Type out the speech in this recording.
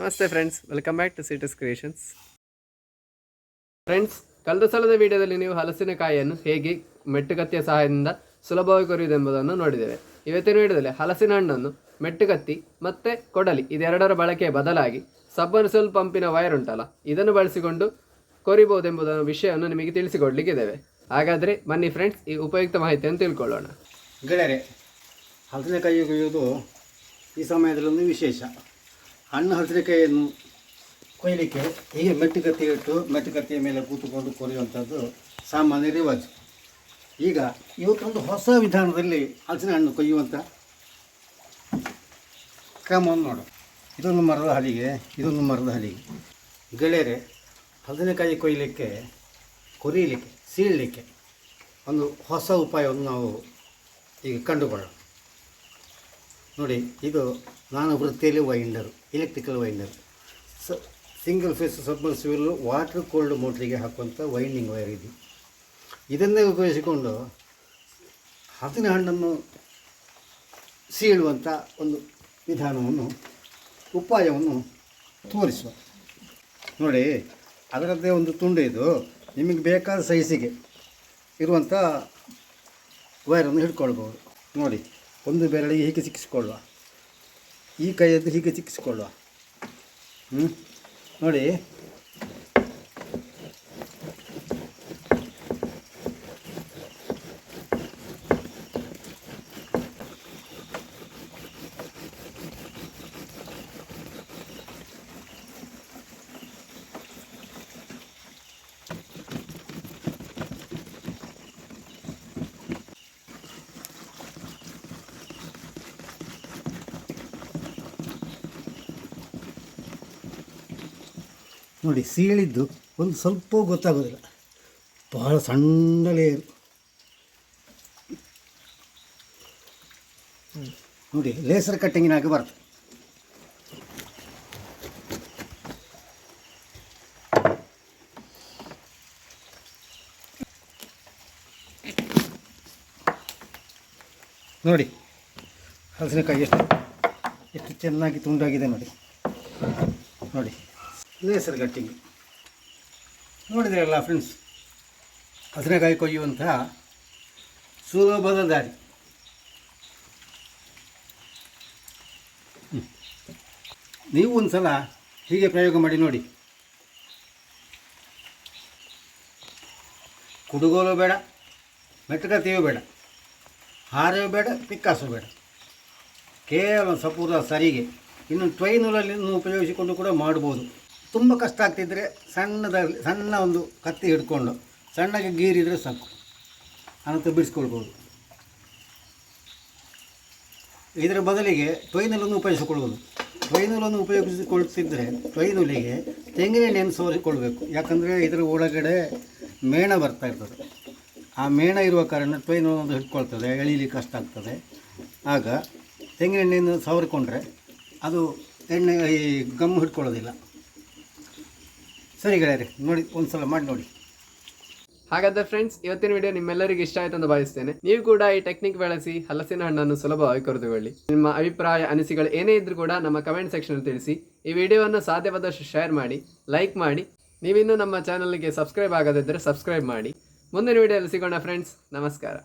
ನಮಸ್ತೆ friends welcome back to Citus creations friends ಕಳೆದ ಸಲದ ವಿಡಿಯೋದಲ್ಲಿ ನೀವು ಹಲಸಿನಕಾಯಿಯನ್ನು ಹೇಗೆ ಮೆಟ್ಟುಕತ್ತಿಯ ಸಹಾಯದಿಂದ ಸುಲಭವಾಗಿ ಕೊರೆಯುವುದೆಂಬುದನ್ನು ನೋಡಿದ್ದೇವೆ. ಇವತ್ತಿನ ವಿಡಿಯೋದಲ್ಲಿ ಹಲಸಿನ ಹಣ್ಣನ್ನು ಮೆಟ್ಟುಕತ್ತಿ ಮತ್ತು ಕೊಡಲಿ. ಇದೆರಡರ ಬಳಕೆಯ ಬದಲಾಗಿ ಸಬ್ಬರ್ಸಲ್ ಪಂಪಿನ ವೈರ್ ಉಂಟಲ್ಲ ಇದನ್ನು ಬಳಸಿಕೊಂಡು ಕೊರಿಬಹುದೆಂಬುದನ್ನು ವಿಷಯವನ್ನು ನಿಮಗೆ ತಿಳಿಸಿಕೊಡ್ಲಿಕ್ಕಿದ್ದೇವೆ ಹಾಗಾದರೆ ಬನ್ನಿ ಫ್ರೆಂಡ್ಸ್ ಈ ಉಪಯುಕ್ತ ಮಾಹಿತಿಯನ್ನು ತಿಳ್ಕೊಳ್ಳೋಣ. ಗೆಳೆಯರೆ ಹಲಸಿನಕಾಯಿ ಕೊಯ್ಯೋದು ಈ ಸಮಯದಲ್ಲಿ ಒಂದು ವಿಶೇಷ. ಹಣ್ಣು ಹಸಿರಿಕಾಯಿಯನ್ನು ಕೊಯ್ಯಲಿಕ್ಕೆ ಹೀಗೆ ಮೆಟ್ಟುಕತ್ತಿ ಇಟ್ಟು ಮೆಟ್ಟುಕತ್ತಿಯ ಮೇಲೆ ಕೂತುಕೊಂಡು ಕೊರೆಯುವಂಥದ್ದು ಸಾಮಾನ್ಯ ರಿವಾಜ್. ಈಗ ಇವತ್ತೊಂದು ಹೊಸ ವಿಧಾನದಲ್ಲಿ ಹಲಸಿನ ಹಣ್ಣು ಕೊಯ್ಯುವಂಥ ಕ್ರಮವನ್ನು ನೋಡು ಇದೊಂದು ಮರದ ಹಲಿಗೆ, ಇದೊಂದು ಮರದ ಹಲಿಗೆ. ಗೆಳೆಯರೆ, ಹಲಸಿನಕಾಯಿ ಕೊಯ್ಯಲಿಕ್ಕೆ ಕೊರಿಯಲಿಕ್ಕೆ, ಸೀಳಲಿಕ್ಕೆ ಒಂದು ಹೊಸ ಉಪಾಯವನ್ನು ನಾವು ಈಗ ಕಂಡುಕೊಳ್ಳೋಣ. ನೋಡಿ, ಇದು ನಾನು ವೃತ್ತಿಯಲ್ಲಿ ವೈಂಡರು ಎಲೆಕ್ಟ್ರಿಕಲ್ ವೈಂಡರ್ ಸ single phase submersible water cooled ಮೋಟ್ರಿಗೆ ಹಾಕುವಂಥ ವೈಂಡಿಂಗ್ ವೈರ್ ಇದು. ಇದನ್ನೇ ಉಪಯೋಗಿಸಿಕೊಂಡು ಹಸಿನ ಹಣ್ಣನ್ನು ಸೀಳುವಂಥ ಒಂದು ವಿಧಾನವನ್ನು, ಉಪಾಯವನ್ನು ತೋರಿಸುವ. ನೋಡಿ, ಅದರದ್ದೇ ಒಂದು ತುಂಡು ಇದು. ನಿಮಗೆ ಬೇಕಾದ ಸೈಜಿಗೆ ಇರುವಂಥ ವೈರನ್ನು ಹಿಡ್ಕೊಳ್ಬೋದು ನೋಡಿ. ಒಂದು ಬೆರಳಿಗೆ ಹೀಗೆ ಸಿಕ್ಕಿಸ್ಕೊಳ್ಳುವ ಈ ಕೈಯದ್ದು ಹೀಗೆ ಸಿಕ್ಕಿಸ್ಕೊಳ್ಳುವ ಹ್ಞೂ ನೋಡಿ. ನೋಡಿ, ಸೀಳಿದ್ದು ಒಂದು ಸ್ವಲ್ಪ ಗೊತ್ತಾಗೋದಿಲ್ಲ. ಬಹಳ ಸಣ್ಣ ಲೇಯರು ನೋಡಿ ಲೇಸರ್ ಕಟ್ಟಿಂಗಿನಾಗಿ ಬರ್ತದೆ ನೋಡಿ, ಹಲಸಿನಕಾಯಿ ಎಷ್ಟು ಎಷ್ಟು ಚೆನ್ನಾಗಿ ತುಂಡಾಗಿದೆ ನೋಡಿ. ನೋಡಿ. ಲೇಸರ್ ಕಟ್ಟಿಂಗ್ ನೋಡಿದ್ರಲ್ಲ ಫ್ರೆಂಡ್ಸ್ ಹಸಿನಕಾಯಿ ಕೊಯ್ಯುವಂತಹ ಸುಲಭದ ದಾರಿ. ನೀವು ಒಂದು ಸಲ ಹೀಗೆ ಪ್ರಯೋಗ ಮಾಡಿ ನೋಡಿ. ಕುಡುಗೋಲು ಬೇಡ ಮೆಟ್ಟಕತೆಯೂ ಬೇಡ ಹಾರೆಯೂ ಬೇಡ, ಪಿಕ್ಕಾಸು ಬೇಡ. ಕೇವಲ ಸಪೂರ ಸರಿಗೆ. ಇನ್ನು ಟ್ರೈನೂರಲ್ಲಿ ಉಪಯೋಗಿಸಿಕೊಂಡು ಕೂಡ ಮಾಡ್ಬೋದು. ತುಂಬ ಕಷ್ಟ ಆಗ್ತಿದ್ದರೆ ಸಣ್ಣದಾಗಲಿ, ಸಣ್ಣ ಒಂದು ಕತ್ತಿ ಹಿಡ್ಕೊಂಡು ಸಣ್ಣಗೆ ಗೀರಿದರೆ ಸಾಕು. ಅನಂತರ ಬಿಡಿಸ್ಕೊಳ್ಬೋದು. ಇದರ ಬದಲಿಗೆ ಟ್ವೈನಲನ್ನು ಉಪಯೋಗಿಸಿಕೊಳ್ಳಬಹುದು ಟ್ವೈನಲನ್ನು ಉಪಯೋಗಿಸಿಕೊಳ್ತಿದ್ದರೆ ತೆಂಗಿನ ಎಣ್ಣೆಯನ್ನು ಸೋರಿಸಿಕೊಳ್ಬೇಕು ಯಾಕಂದರೆ ಇದರ ಒಳಗಡೆ ಮೇಣ ಬರ್ತಾ ಇರ್ತದೆ. ಆ ಮೇಣ ಇರುವ ಕಾರಣ ಟ್ವೈನಲನ್ನು ಹಿಡ್ಕೊಳ್ತದೆ, ಎಳೀಲಿಕ್ಕೆ ಕಷ್ಟ ಆಗ್ತದೆ. ಆಗ ತೆಂಗಿನೆಣ್ಣೆಯನ್ನು ಸವರಿಕೊಂಡ್ರೆ ಅದು ಎಣ್ಣೆ, ಈ ಗಮ್ ಹಿಡ್ಕೊಳ್ಳೋದಿಲ್ಲ. ಸರಿ ಗೆಳೆಯರೆ, ನೋಡಿ, ಒಂದ್ಸಲ ಮಾಡಿ ನೋಡಿ. ಹಾಗಾದ್ರೆ ಫ್ರೆಂಡ್ಸ್ ಇವತ್ತಿನ ವಿಡಿಯೋ ನಿಮ್ಮೆಲ್ಲರಿಗೂ ಇಷ್ಟ ಆಯ್ತು ಅಂತ ಭಾವಿಸ್ತೇನೆ. ನೀವು ಕೂಡ ಈ ಟೆಕ್ನಿಕ್ ಬಳಸಿ ಹಲಸಿನ ಹಣ್ಣನ್ನು ಸುಲಭವಾಗಿ ಕೊರೆದುಕೊಳ್ಳಿ. ನಿಮ್ಮ ಅಭಿಪ್ರಾಯ, ಅನಿಸಿಕೆಗಳು ಏನೇ ಇದ್ರೂ ಕೂಡ ನಮ್ಮ ಕಮೆಂಟ್ ಸೆಕ್ಷನ್ ತಿಳಿಸಿ. ಈ ವಿಡಿಯೋವನ್ನು ಸಾಧ್ಯವಾದಷ್ಟು ಶೇರ್ ಮಾಡಿ ಲೈಕ್ ಮಾಡಿ. ನೀವಿನ್ನೂ ನಮ್ಮ ಚಾನಲ್ಗೆ ಸಬ್ಸ್ಕ್ರೈಬ್ ಆಗದಿದ್ದರೆ ಸಬ್ಸ್ಕ್ರೈಬ್ ಮಾಡಿ. ಮುಂದಿನ ವಿಡಿಯೋದಲ್ಲಿ ಸಿಗೋಣ ಫ್ರೆಂಡ್ಸ್ ನಮಸ್ಕಾರ.